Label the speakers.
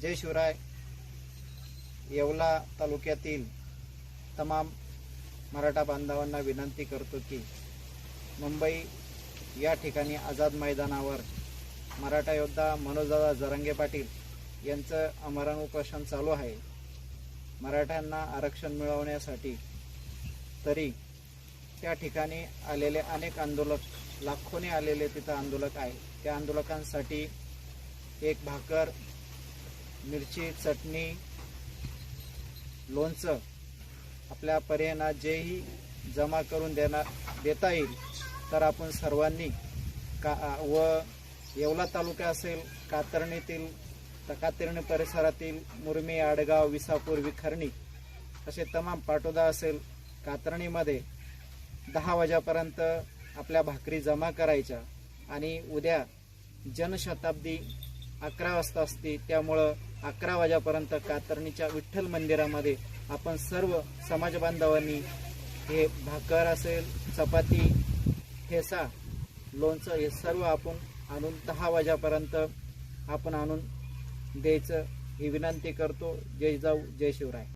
Speaker 1: जय शिवराय. येवला तालुक्यातील तमाम मराठा बांधवांना विनंती करतो की मुंबई या ठिकाणी आझाद मैदानावर मराठा योद्धा मनोजदादा जरंगे पाटील यांचं अमरण उपोषण चालू आहे. मराठ्यांना आरक्षण मिळवण्यासाठी तरी त्या ठिकाणी आलेले अनेक आंदोलक लाखोने आलेले तिथं आंदोलक आहे. त्या आंदोलकांसाठी एक भाकर मिरची चटणी लोणचं आपल्या पर्यायांना जेही जमा करून देणार देता येईल तर आपण सर्वांनी का व येवला तालुका असेल कातरणीतील तर कातरणी परिसरातील मुरमी आडगाव विसापूर विखरणी असे तमाम पाटोदा असेल कातरणीमध्ये दहा वाजेपर्यंत आपल्या भाकरी जमा करायच्या आणि उद्या जनशताब्दी अकरा वाजता असते त्यामुळं अकरा वाजेपर्यंत कातरणीच्या विठ्ठल मंदिरामध्ये आपण सर्व समाज बांधवांनी हे भाकर असेल चपाती ठेसा लोणचं हे सर्व आपण आणून दहा वाजेपर्यंत आपण आणून द्यायचं. ही विनंती करतो. जय जाऊ जय शिवराय.